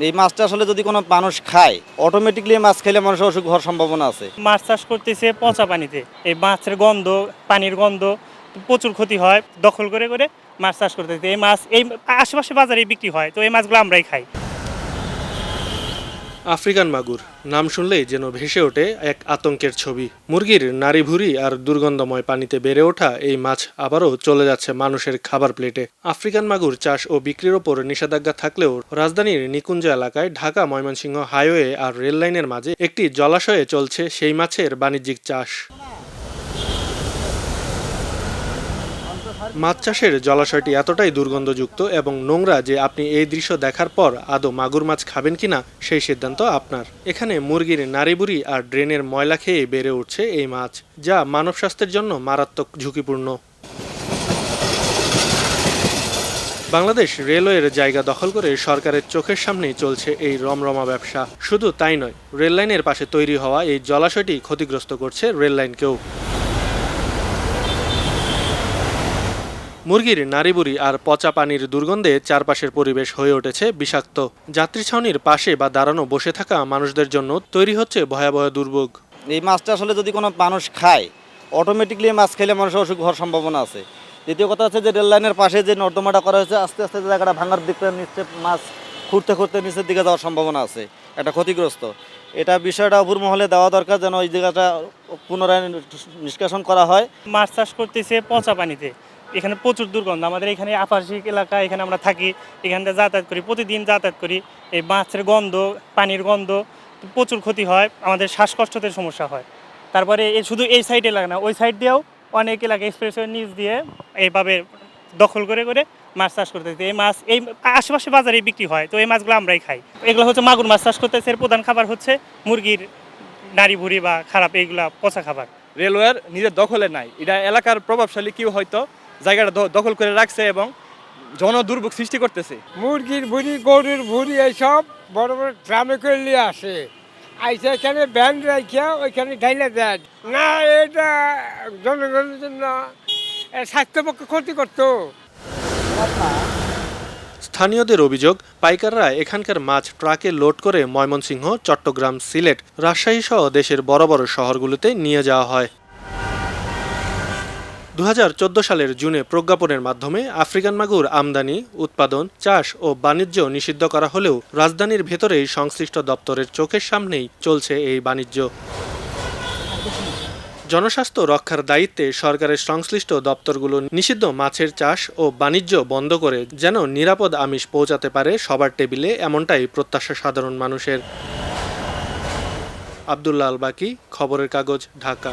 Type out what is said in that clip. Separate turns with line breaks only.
এই মাছটা আসলে যদি কোনো মানুষ খায় অটোমেটিকলি মাছ খেলে মানুষের অসুখ হওয়ার সম্ভাবনা আছে।
মাছ চাষ করতেছে পচা পানিতে। এই মাছের গন্ধ, পানির গন্ধ প্রচুর ক্ষতি হয়। দখল করে করে মাছ চাষ করতেছে। এই মাছ, এই আশেপাশে বাজারে বিক্রি হয়, তো এই মাছগুলো আমরাই খাই।
আফ্রিকান মাগুর। নাম শুনলেই যেন ভেসে ওঠে এক আতঙ্কের ছবি। মুরগির নারী ভুরি আর দুর্গন্ধময় পানিতে বেড়ে ওঠা এই মাছ আবারও চলে যাচ্ছে মানুষের খাবার প্লেটে। আফ্রিকান মাগুর চাষ ও বিক্রির ওপর নিষেধাজ্ঞা থাকলেও রাজধানীর নিকুঞ্জ এলাকায় ঢাকা, ময়মনসিংহ হাইওয়ে আর রেললাইনের মাঝে একটি জলাশয়ে চলছে সেই মাছের বাণিজ্যিক চাষ। মাছ চাষের জলাশয়টি এতটাই দুর্গন্ধযুক্ত এবং নোংরা যে আপনি এই দৃশ্য দেখার পর আদৌ মাগুর মাছ খাবেন কিনা সেই সিদ্ধান্ত আপনার। এখানে মুরগির নাড়িবুড়ি আর ড্রেনের ময়লা খেয়ে বেড়ে উঠছে এই মাছ, যা মানব স্বাস্থ্যের জন্য মারাত্মক ঝুঁকিপূর্ণ। বাংলাদেশ রেলওয়ের জায়গা দখল করে সরকারের চোখের সামনেই চলছে এই রমরমা ব্যবসা। শুধু তাই নয়, রেললাইনের পাশে তৈরি হওয়া এই জলাশয়টি ক্ষতিগ্রস্ত করছে রেল মুরগির নাড়িবুড়ি আর পচা পানির দুর্গন্ধে চারপাশের পরিবেশ হয়ে উঠেছে বিষাক্ত। যাত্রী ছাউনির পাশে বা দাঁড়ানো বসে থাকা মানুষদের জন্য তৈরি হচ্ছে ভয়াবহ দুর্ভোগ।
এই মাছটা আসলে যদি কোনো মানুষ খায় অটোমেটিকলি মাছ খেলে মানুষের অসুখ হওয়ার সম্ভাবনা আছে। দ্বিতীয় কথা হচ্ছে যে রেল লাইনের পাশে যে নর্দমাটা করা হয়েছে আস্তে আস্তে জায়গাটা ভাঙার দিকে নিচে মাছ খুঁড়তে খুঁড়তে নিচের দিকে যাওয়ার সম্ভাবনা আছে। এটা ক্ষতিগ্রস্ত। এটা বিষয়টা অপুর মহলে দেওয়া দরকার যেন ওই জায়গাটা পুনরায় নিষ্কাশন করা হয়।
মাছ চাষ করতেছে পচা পানিতে। এখানে প্রচুর দুর্গন্ধ। আমাদের এখানে আবাসিক এলাকা, এখানে আমরা থাকি, এখানটা যাতায়াত করি, প্রতিদিন যাতায়াত করি। এই মাছের গন্ধ, পানির গন্ধ, প্রচুর ক্ষতি হয়, আমাদের শ্বাসকষ্টতের সমস্যা হয়। তারপরে এই শুধু এই সাইড এলাকা না, ওই সাইড দিয়েও অনেক এলাকা এক্সপ্রেসের নিচ দিয়ে এইভাবে দখল করে করে মাছ চাষ করতেছে এই মাছ, এই আশেপাশে বাজারে বিক্রি হয়, তো এই মাছগুলো আমরাই খাই। এগুলো হচ্ছে মাগুর মাছ চাষ করতেছে, এর প্রধান খাবার হচ্ছে মুরগির নাড়ি ভুড়ি বা খারাপ, এইগুলা পচা খাবার।
রেলওয়ের নিজের দখলে নাই। এটা এলাকার প্রভাবশালী কেউ হয়তো জায়গাটা দখল করে রাখছে এবং জনদুর্ভোগ সৃষ্টি করতেছে।
মুরগির ভুড়ি গরুর ভুড়ি এইসব বড় বড় ট্রামে করে নিয়ে আসে। আইসে এখানে ব্যান্ড রাখিয়া ওইখানে ঢাইলে দেয়। না এটা জনগণের জন্য স্বাস্থ্যপক্ষে ক্ষতি করতো
স্থানীয়দের অভিযোগ পাইকাররা এখানকার মাছ ট্রাকে লোড করে ময়মনসিংহ চট্টগ্রাম সিলেট রাজশাহী সহ দেশের বড় বড় শহরগুলোতে নিয়ে যাওয়া হয়। দু হাজার চোদ্দ সালের জুনে প্রজ্ঞাপনের মাধ্যমে আফ্রিকান মাগুর আমদানি, উৎপাদন, চাষ ও বাণিজ্য নিষিদ্ধ করা হলেও রাজধানীর ভেতরেই সংশ্লিষ্ট দপ্তরের চোখের সামনেই চলছে এই বাণিজ্য। জনস্বাস্থ্য রক্ষার দায়িত্বে সরকারের সংশ্লিষ্ট দপ্তরগুলো নিষিদ্ধ মাছের চাষ ও বাণিজ্য বন্ধ করে যেন নিরাপদ আমিষ পৌঁছাতে পারে সবার টেবিলে এমনটাই প্রত্যাশা সাধারণ মানুষের। আবদুল্লাহ আল বাকি খবরের কাগজ, ঢাকা।